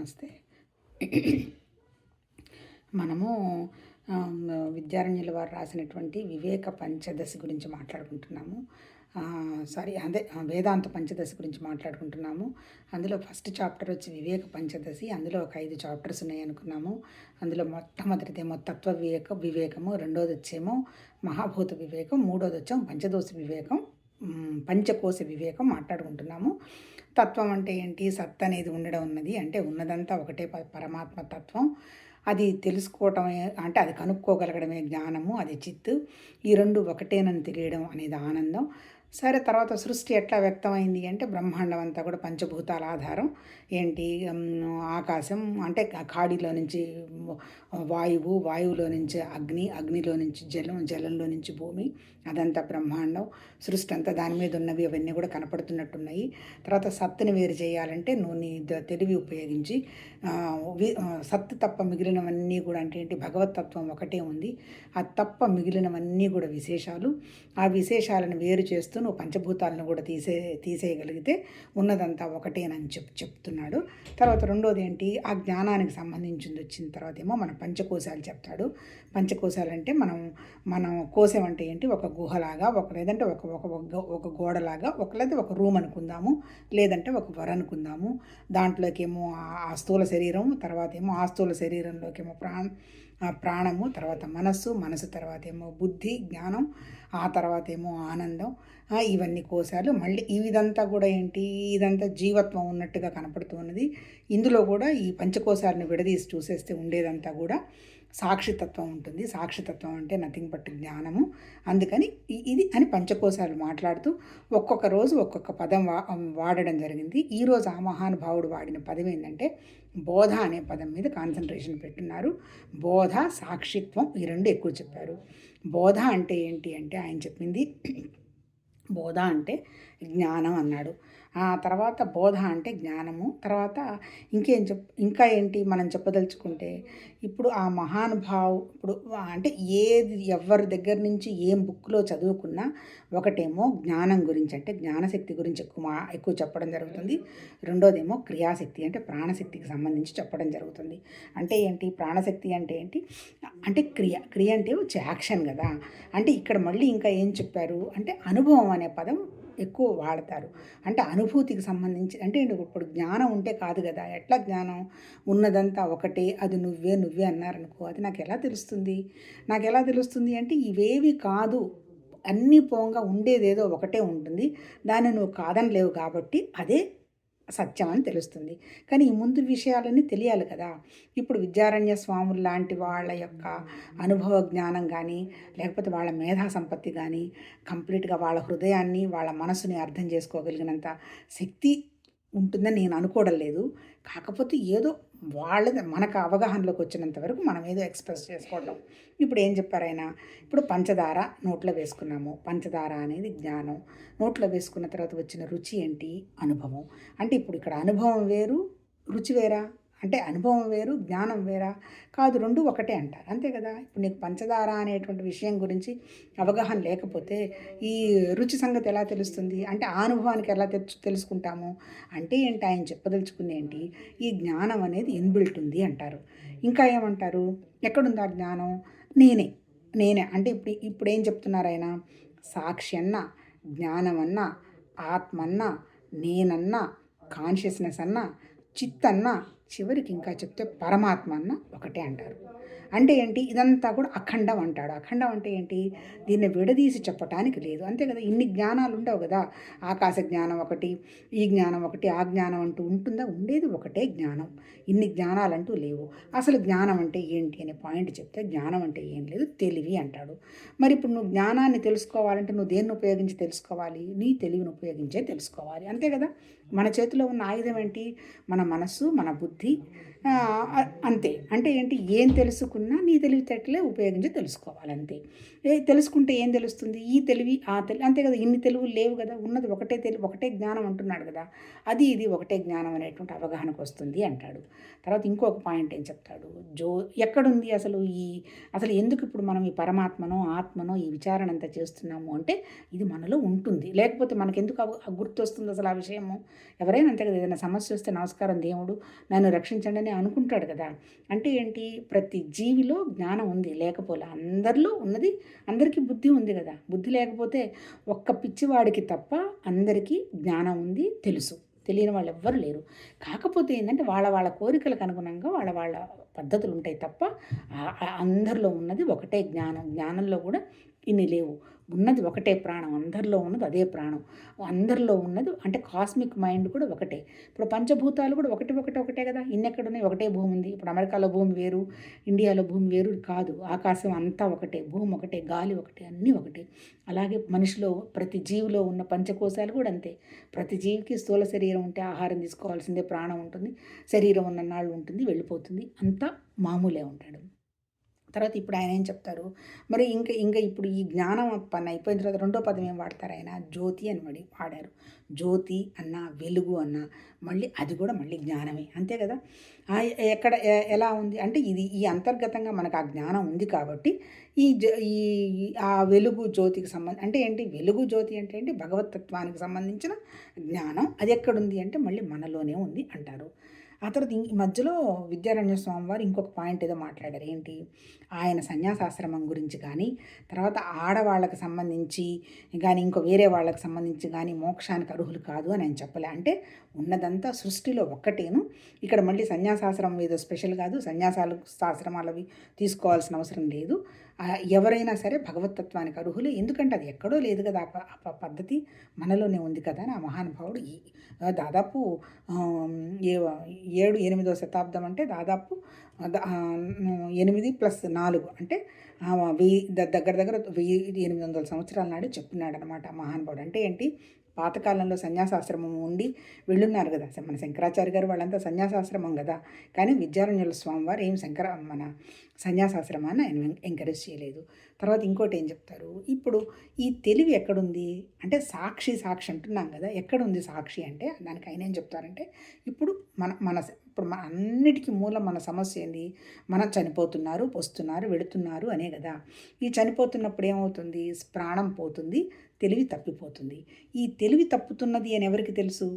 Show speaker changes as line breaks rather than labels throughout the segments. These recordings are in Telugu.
నమస్తే మనము విద్యారణ్యుల వారు రాసినటువంటి వివేక పంచదశి గురించి మాట్లాడుకుంటున్నాము. సారీ అదే వేదాంత పంచదశి గురించి మాట్లాడుకుంటున్నాము. అందులో ఫస్ట్ చాప్టర్ వచ్చి వివేక పంచదశి అందులో ఒక ఐదు చాప్టర్స్ ఉన్నాయి అనుకున్నాము. అందులో మొట్టమొదటిదేమో తత్వ వివేక వివేకము రెండోది వచ్చేమో మహాభూత వివేకం మూడోది వచ్చేమో పంచదోష వివేకం పంచకోశ వివేకం మాట్లాడుకుంటున్నాము. తత్వం అంటే ఏంటి? సత్ అనేది ఉండడం ఉన్నది. అంటే ఉన్నదంతా ఒకటే పరమాత్మ తత్వం. అది తెలుసుకోవటమే అంటే అది కనుక్కోగలగడమే జ్ఞానము అది చిత్తు. ఈ రెండు ఒకటేనని తెలియడం అనేది ఆనందం. సరే తర్వాత సృష్టి ఎట్లా వ్యక్తమైంది అంటే బ్రహ్మాండం అంతా కూడా పంచభూతాల ఆధారం. ఏంటి? ఆకాశం అంటే కా- కాడిలో నుంచి వాయువు వాయువులో నుంచి అగ్ని అగ్నిలో నుంచి జలం జలంలో నుంచి భూమి అదంతా బ్రహ్మాండం. సృష్టి అంతా దాని మీద ఉన్నవి అవన్నీ కూడా కనపడుతున్నట్టున్నాయి. తర్వాత సత్తుని వేరు చేయాలంటే నువ్వు నీ తెలివి ఉపయోగించి సత్తు తప్ప మిగిలినవన్నీ కూడా అంటే ఏంటి? భగవతత్వం ఒకటే ఉంది. ఆ తప్ప మిగిలినవన్నీ కూడా విశేషాలు. ఆ విశేషాలను వేరు చేస్తూ నువ్వు పంచభూతాలను కూడా తీసే తీసేయగలిగితే ఉన్నదంతా ఒకటేనని చెప్ చెప్తున్నాడు. తర్వాత రెండోది ఏంటి ఆ జ్ఞానానికి సంబంధించింది వచ్చిన తర్వాత ఏమో మన పంచకోశాలు చెప్తాడు. పంచకోశాలు అంటే మనం మనం కోశం అంటే ఏంటి? ఒక గుహలాగా ఒక లేదంటే ఒక ఒక ఒక- ఒక గోడలాగా ఒక లేదా ఒక రూమ్ అనుకుందాము లేదంటే ఒక వర అనుకుందాము. దాంట్లోకేమో ఆ- ఆ స్థూల శరీరం తర్వాత ఏమో ఆ స్థూల శరీరంలోకేమో ప్రాణ ప్రాణము తర్వాత మనస్సు మనసు తర్వాత ఏమో బుద్ధి జ్ఞానం ఆ తర్వాత ఏమో ఆనందం ఇవన్నీ కోశాలు మళ్ళీ ఇదంతా కూడా ఏంటి? ఇదంతా జీవత్వం ఉన్నట్టుగా కనపడుతున్నది ఇందులో కూడా ఈ పంచకోశాలను విడదీసి చూసేస్తే ఉండేదంతా కూడా సాక్షితత్వం ఉంటుంది. సాక్షితత్వం అంటే నథింగ్ బట్ జ్ఞానము. అందుకని ఇది అని పంచకోశాలు మాట్లాడుతూ ఒక్కొక్క రోజు ఒక్కొక్క పదం వా వాడడం జరిగింది. ఈరోజు ఆ మహానుభావుడు వాడిన పదం ఏంటంటే బోధ అనే పదం మీద కాన్సన్ట్రేషన్ పెట్టున్నారు. బోధ సాక్షిత్వం ఈ రెండు ఎక్కువ చెప్పారు. బోధ అంటే ఏంటి అంటే ఆయన చెప్పింది బోధ అంటే జ్ఞానం అన్నాడు. తర్వాత బోధ అంటే జ్ఞానము. తర్వాత ఇంకేం చెప్ ఇంకా ఏంటి మనం చెప్పదలుచుకుంటే ఇప్పుడు ఆ మహానుభావు ఇప్పుడు అంటే ఏది ఎవరి దగ్గర నుంచి ఏం బుక్లో చదువుకున్నా ఒకటేమో జ్ఞానం గురించి అంటే జ్ఞానశక్తి గురించి ఎక్కువ మా ఎక్కువ చెప్పడం జరుగుతుంది. రెండోదేమో క్రియాశక్తి అంటే ప్రాణశక్తికి సంబంధించి చెప్పడం జరుగుతుంది. అంటే ఏంటి? ప్రాణశక్తి అంటే ఏంటి? అంటే క్రియ క్రియ అంటే వచ్చే యాక్షన్ కదా. అంటే ఇక్కడ మళ్ళీ ఇంకా ఏం చెప్పారు? అంటే అనుభవం అనే పదం ఎక్కువ వాడతారు. అంటే అనుభూతికి సంబంధించి అంటే ఇప్పుడు జ్ఞానం ఉంటే కాదు కదా ఎట్లా జ్ఞానం? ఉన్నదంతా ఒకటే అది నువ్వే నువ్వే అన్నారనుకో అది నాకు ఎలా తెలుస్తుంది? నాకు ఎలా తెలుస్తుంది అంటే ఇవేవి కాదు అన్నీ పోంగా ఉండేదేదో ఒకటే ఉంటుంది. దాన్ని నువ్వు కాదని లేవు కాబట్టి అదే సత్యం అని తెలుస్తుంది. కానీ ఈ ముందు విషయాలన్నీ తెలియాలి కదా. ఇప్పుడు విద్యారణ్య స్వాములు లాంటి వాళ్ళ యొక్క అనుభవ జ్ఞానం కానీ లేకపోతే వాళ్ళ మేధా సంపత్తి కానీ కంప్లీట్గా వాళ్ళ హృదయాన్ని వాళ్ళ మనసుని అర్థం చేసుకోగలిగినంత శక్తి ఉంటుందని నేను అనుకోవడం లేదు. కాకపోతే ఏదో వాళ్ళది మనకు అవగాహనలోకి వచ్చినంత వరకు మనం ఏదో ఎక్స్ప్రెస్ చేసుకోవడం ఇప్పుడు ఏం చెప్పారు ఆయన? ఇప్పుడు పంచదార నోట్లో వేసుకున్నాము. పంచదార అనేది జ్ఞానం. నోట్లో వేసుకున్న తర్వాత వచ్చిన రుచి ఏంటి? అనుభవం. అంటే ఇప్పుడు ఇక్కడ అనుభవం వేరు రుచి వేరా? అంటే అనుభవం వేరు జ్ఞానం వేరా? కాదు రెండు ఒకటే అంటారు. అంతే కదా? ఇప్పుడు నీకు పంచదార అనేటువంటి విషయం గురించి అవగాహన లేకపోతే ఈ రుచి సంగతి ఎలా తెలుస్తుంది? అంటే ఆ అనుభవానికి ఎలా తెచ్చు తెలుసుకుంటాము? అంటే ఏంటి ఆయన చెప్పదలుచుకుంది ఏంటి? ఈ జ్ఞానం అనేది ఇన్బిల్ట్ ఉంది అంటారు. ఇంకా ఏమంటారు? ఎక్కడుంది ఆ జ్ఞానం? నేనే. నేనే. అంటే ఇప్పుడు ఇప్పుడు ఏం చెప్తున్నారు ఆయన? సాక్షి అన్న జ్ఞానం అన్న ఆత్మ అన్న నేనన్న కాన్షియస్నెస్ అన్నా చిత్తన్న చివరికి ఇంకా చెప్తే పరమాత్మ అన్న ఒకటే అంటారు. అంటే ఏంటి? ఇదంతా కూడా అఖండం అంటాడు. అఖండం అంటే ఏంటి? దీన్ని విడదీసి చెప్పటానికి లేదు. అంతే కదా? ఇన్ని జ్ఞానాలు ఉండవు కదా? ఆకాశ జ్ఞానం ఒకటి ఈ జ్ఞానం ఒకటి ఆ జ్ఞానం అంటూ ఉంటుందా? ఉండేది ఒకటే జ్ఞానం. ఇన్ని జ్ఞానాలు అంటూ లేవు. అసలు జ్ఞానం అంటే ఏంటి అనే పాయింట్ చెప్తే జ్ఞానం అంటే ఏం లేదు. తెలివి అంటాడు. మరి ఇప్పుడు నువ్వు జ్ఞానాన్ని తెలుసుకోవాలంటే నువ్వు దేన్ని ఉపయోగించి తెలుసుకోవాలి? నీ తెలివిని ఉపయోగించే తెలుసుకోవాలి. అంతే కదా? మన చేతిలో ఉన్న ఆయుధం ఏంటి? మన మనస్సు మన బుద్ధి అంతే. అంటే ఏంటి? ఏం తెలుసుకున్నా నీ తెలివితేటలే ఉపయోగించి తెలుసుకోవాలంతే ఏ తెలుసుకుంటే ఏం తెలుస్తుంది? ఈ తెలివి ఆ తెలివి అంతే కదా. ఇన్ని తెలుగులు లేవు కదా. ఉన్నది ఒకటే తెలివి ఒకటే జ్ఞానం అంటున్నాడు కదా. అది ఇది ఒకటే జ్ఞానం అనేటువంటి అవగాహనకు వస్తుంది అంటాడు. తర్వాత ఇంకొక పాయింట్ ఏం చెప్తాడు? జో ఎక్కడుంది అసలు ఈ అసలు ఎందుకు ఇప్పుడు మనం ఈ పరమాత్మనో ఆత్మనో ఈ విచారణ అంతా చేస్తున్నాము అంటే ఇది మనలో ఉంటుంది. లేకపోతే మనకెందుకు గుర్తొస్తుంది అసలు ఆ విషయము? ఎవరైనా అంతే కదా ఏదైనా సమస్య వస్తే నమస్కారం దేవుడు నన్ను రక్షించండి అని అనుకుంటాడు కదా. అంటే ఏంటి? ప్రతి జీవిలో జ్ఞానం ఉంది లేకపోలే అందరిలో ఉన్నది అందరికీ బుద్ధి ఉంది కదా. బుద్ధి లేకపోతే ఒక్క పిచ్చివాడికి తప్ప అందరికీ జ్ఞానం ఉంది తెలుసు. తెలియని వాళ్ళు ఎవ్వరు లేరు. కాకపోతే ఏంటంటే వాళ్ళ వాళ్ళ కోరికలకు అనుగుణంగా వాళ్ళ వాళ్ళ పద్ధతులు ఉంటాయి తప్ప అందరిలో ఉన్నది ఒకటే జ్ఞానం. జ్ఞానంలో కూడా ఇన్ని లేవు. ఉన్నది ఒకటే ప్రాణం అందరిలో ఉన్నది అదే ప్రాణం. అందరిలో ఉన్నది అంటే కాస్మిక్ మైండ్ కూడా ఒకటే. ఇప్పుడు పంచభూతాలు కూడా ఒకటి ఒకటి ఒకటే కదా. ఇన్నెక్కడ ఉన్నాయి ఒకటే భూమి ఉంది. ఇప్పుడు అమెరికాలో భూమి వేరు ఇండియాలో భూమి వేరు కాదు. ఆకాశం అంతా ఒకటే భూమి ఒకటే గాలి ఒకటే అన్నీ ఒకటే. అలాగే మనిషిలో ప్రతి జీవిలో ఉన్న పంచకోశాలు కూడా అంతే. ప్రతి జీవికి స్థూల శరీరం ఉంటే ఆహారం తీసుకోవాల్సిందే ప్రాణం ఉంటుంది. శరీరం ఉన్న నాళ్ళు ఉంటుంది వెళ్ళిపోతుంది. అంతా మామూలే ఉంటాడు. తర్వాత ఇప్పుడు ఆయన ఏం చెప్తారు? మరి ఇంకా ఇంకా ఇప్పుడు ఈ జ్ఞానం పని అయిపోయిన తర్వాత రెండో పదం ఏం వాడతారు ఆయన? జ్యోతి అని మడి వాడారు. జ్యోతి అన్న వెలుగు అన్న మళ్ళీ అది కూడా మళ్ళీ జ్ఞానమే. అంతే కదా? ఎక్కడ ఎలా ఉంది? అంటే ఇది ఈ అంతర్గతంగా మనకు ఆ జ్ఞానం ఉంది కాబట్టి ఈ ఈ ఆ వెలుగు జ్యోతికి సంబంధం అంటే ఏంటి? వెలుగు జ్యోతి అంటే ఏంటి? భగవతత్వానికి సంబంధించిన జ్ఞానం. అది ఎక్కడుంది అంటే మళ్ళీ మనలోనే ఉంది అంటారు. ఆ తర్వాత ఈ మధ్యలో విద్యారణ్య స్వామి వారు ఇంకొక పాయింట్ ఏదో మాట్లాడారు. ఏంటి? ఆయన సన్యాసాశ్రమం గురించి కానీ తర్వాత ఆడవాళ్ళకి సంబంధించి కానీ ఇంకో వేరే వాళ్ళకి సంబంధించి కానీ మోక్షానికి అర్హులు కాదు అని ఆయన చెప్పలే. అంటే ఉన్నదంతా సృష్టిలో ఒక్కటేను. ఇక్కడ మళ్ళీ సన్యాసాశ్రమం ఏదో స్పెషల్ కాదు. సన్యాసాలు ఆశ్రమాలవి తీసుకోవాల్సిన అవసరం లేదు. ఎవరైనా సరే భగవతత్వానికి అర్హులు. ఎందుకంటే అది ఎక్కడో లేదు కదా. ఆ పద్ధతి మనలోనే ఉంది కదా అని ఆ మహానుభావుడు దాదాపు ఏడు ఎనిమిదో శతాబ్దం అంటే దాదాపు ఎనిమిది ప్లస్ నాలుగు అంటే వెయ్యి దగ్గర దగ్గర వెయ్యి ఎనిమిది వందల సంవత్సరాల నాడు చెప్తున్నాడు అనమాట మహానుభావుడు. అంటే ఏంటి? పాతకాలంలో సన్యాసాశ్రమం ఉండి వెళ్ళున్నారు కదా. మన శంకరాచార్య గారు వాళ్ళంతా సన్యాసాశ్రమం కదా. కానీ విద్యారణ్యుల స్వామి వారు ఏం శంకర మన సన్యాసాశ్రమాన్ని ఆయన ఎంకరేజ్ చేయలేదు. తర్వాత ఇంకోటి ఏం చెప్తారు? ఇప్పుడు ఈ తెలివి ఎక్కడుంది? అంటే సాక్షి సాక్షి అంటున్నాం కదా ఎక్కడుంది సాక్షి అంటే దానికి ఆయన ఏం చెప్తారంటే ఇప్పుడు మన మన ఇప్పుడు మన అన్నిటికీ మూలం మన సమస్య ఏంది? మనం చనిపోతున్నారు వస్తున్నారు వెళుతున్నారు అనే కదా. ఈ చనిపోతున్నప్పుడు ఏమవుతుంది? ప్రాణం పోతుంది తెలివి తప్పిపోతుంది. ఈ తెలివి తప్పుతున్నది అని ఎవరికి తెలుసు?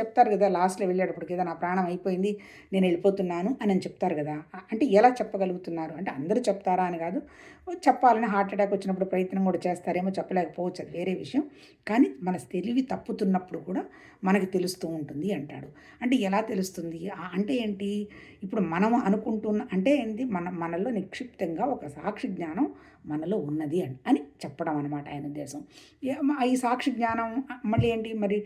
చెప్తారు కదా లాస్ట్లో వెళ్ళేటప్పటికి కదా నా ప్రాణం అయిపోయింది నేను వెళ్ళిపోతున్నాను అని అని చెప్తారు కదా. అంటే ఎలా చెప్పగలుగుతున్నారు? అంటే అందరూ చెప్తారా అని కాదు. చెప్పాలని హార్ట్ అటాక్ వచ్చినప్పుడు ప్రయత్నం కూడా చేస్తారేమో చెప్పలేకపోవచ్చు అది వేరే విషయం. కానీ మన తెలివి తప్పుతున్నప్పుడు కూడా మనకి తెలుస్తూ ఉంటుంది అంటాడు. అంటే ఎలా తెలుస్తుంది? అంటే ఏంటి? ఇప్పుడు మనం అనుకుంటున్న అంటే ఏంటి మన మనలో నిక్షిప్తంగా ఒక సాక్షి జ్ఞానం మనలో ఉన్నది అని అని చెప్పడం అనమాట ఆయన ఉద్దేశం. ఈ సాక్షి జ్ఞానం మళ్ళీ ఏంటి? మరి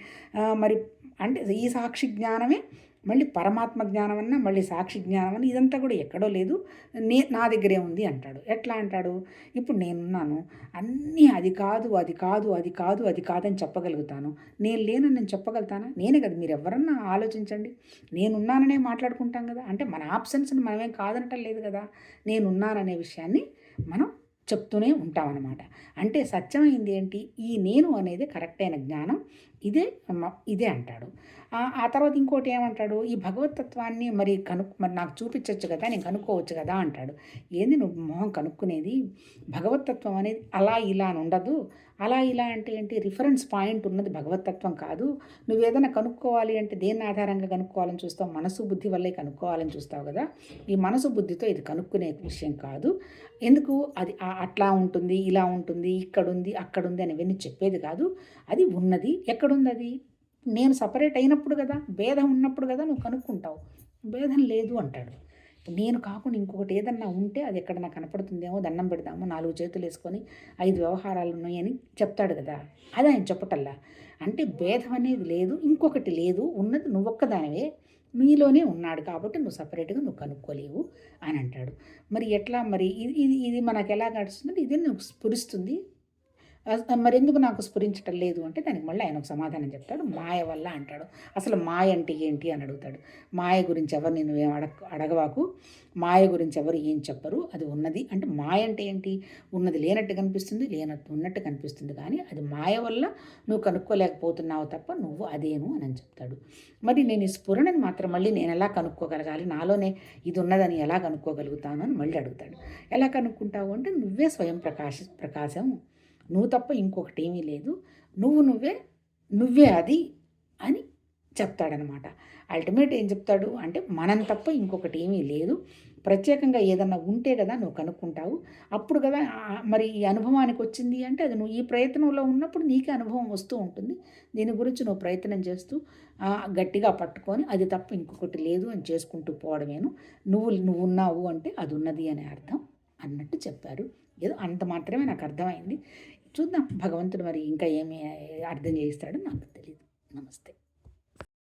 మరి అంటే ఈ సాక్షి జ్ఞానమే మళ్ళీ పరమాత్మ జ్ఞానం అన్న మళ్ళీ సాక్షి జ్ఞానం ఇదంతా కూడా ఎక్కడో లేదు. నే నా దగ్గరే ఉంది అంటాడు. ఎట్లా అంటాడు? ఇప్పుడు నేనున్నాను. అన్నీ అది కాదు అది కాదు అది కాదు అది కాదని చెప్పగలుగుతాను. నేను లేనని నేను చెప్పగలుగుతానా? నేనే కదా. మీరు ఎవరన్నా ఆలోచించండి. నేనున్నాననే మాట్లాడుకుంటాం కదా. అంటే మన ఆప్షన్స్ని మనమేం కాదనటం లేదు కదా. నేనున్నాననే విషయాన్ని మనం చెప్తూనే ఉంటామన్నమాట. అంటే సత్యమైంది ఏంటి? ఈ నేను అనేది కరెక్ట్ అయిన జ్ఞానం. ఇదే ఇదే అంటాడు. ఆ తర్వాత ఇంకోటి ఏమంటాడు? ఈ భగవతత్వాన్ని మరి కను మరి నాకు చూపించవచ్చు కదా నేను కనుక్కోవచ్చు కదా అంటాడు. ఏంది నువ్వు మొహం కనుక్కునేది? భగవతత్వం అనేది అలా ఇలా అని ఉండదు. అలా ఇలా అంటే ఏంటి? రిఫరెన్స్ పాయింట్ ఉన్నది భగవతత్వం కాదు. నువ్వు ఏదైనా కనుక్కోవాలి అంటే దేని ఆధారంగా కనుక్కోవాలని చూస్తావు? మనసు బుద్ధి వల్లే కనుక్కోవాలని చూస్తావు కదా. ఈ మనసు బుద్ధితో ఇది కనుక్కునే విషయం కాదు. ఎందుకు? అది అట్లా ఉంటుంది ఇలా ఉంటుంది ఇక్కడుంది అక్కడుంది అని చెప్పేది కాదు. అది ఉన్నది ఎక్కడ ఎక్కడుంది అది నేను సపరేట్ అయినప్పుడు కదా భేదం ఉన్నప్పుడు కదా నువ్వు కనుక్కుంటావు. భేదం లేదు అంటాడు. నేను కాకుండా ఇంకొకటి ఏదన్నా ఉంటే అది ఎక్కడ నాకు కనపడుతుందేమో దండం పెడదాము నాలుగు చేతులు వేసుకొని ఐదు వ్యవహారాలు ఉన్నాయని చెప్తాడు కదా. అది ఆయన చెప్పటల్లా? అంటే భేదం అనేది లేదు ఇంకొకటి లేదు ఉన్నది నువ్వొక్కదానివే నీలోనే ఉన్నాడు కాబట్టి నువ్వు సపరేట్గా నువ్వు కనుక్కోలేవు అని అంటాడు. మరి ఎట్లా మరి? ఇది ఇది మనకు ఎలా గడుస్తుంది ఇది నువ్వు స్ఫురిస్తుంది. మరెందుకు నాకు స్ఫురించటం లేదు అంటే దానికి మళ్ళీ ఆయన ఒక సమాధానం చెప్తాడు. మాయ వల్ల అంటాడు. అసలు మాయ అంటే ఏంటి అని అడుగుతాడు. మాయ గురించి ఎవరు నేను ఏం అడగ అడగవాకు? మాయ గురించి ఎవరు ఏం చెప్పరు? అది ఉన్నది. అంటే మాయ అంటే ఏంటి? ఉన్నది లేనట్టు కనిపిస్తుంది లేనట్టు ఉన్నట్టు కనిపిస్తుంది. కానీ అది మాయ వల్ల నువ్వు కనుక్కోలేకపోతున్నావు తప్ప నువ్వు అదేను అని చెప్తాడు. మరి నేను ఈ స్ఫురణను మాత్రం మళ్ళీ నేను ఎలా కనుక్కోగలగాలి? నాలోనే ఇది ఉన్నదని ఎలా కనుక్కోగలుగుతాను అని మళ్ళీ అడుగుతాడు. ఎలా కనుక్కుంటావు అంటే నువ్వే స్వయం ప్రకాశ ప్రకాశం నువ్వు తప్ప ఇంకొకటి ఏమీ లేదు. నువ్వు నువ్వే నువ్వే అది అని చెప్తాడనమాట. అల్టిమేట్ ఏం చెప్తాడు అంటే మనం తప్ప ఇంకొకటి ఏమీ లేదు. ప్రత్యేకంగా ఏదన్నా ఉంటే కదా నువ్వు కనుక్కుంటావు. అప్పుడు కదా మరి ఈ అనుభవానికి వచ్చింది అంటే అది నువ్వు ఈ ప్రయత్నంలో ఉన్నప్పుడు నీకే అనుభవం వస్తూ ఉంటుంది. దీని గురించి నువ్వు ప్రయత్నం చేస్తూ గట్టిగా పట్టుకొని అది తప్ప ఇంకొకటి లేదు అని చేసుకుంటూ పోవడమేను. నువ్వు నువ్వు ఉన్నావు అంటే అది ఉన్నది అనే అర్థం అన్నట్టు చెప్పారు. ఏదో అంత మాత్రమే నాకు అర్థమైంది. చూద్దాం. భగవంతుడు మరి ఇంకా ఏమి అర్థం చేయిస్తాడో నాకు తెలియదు నమస్తే.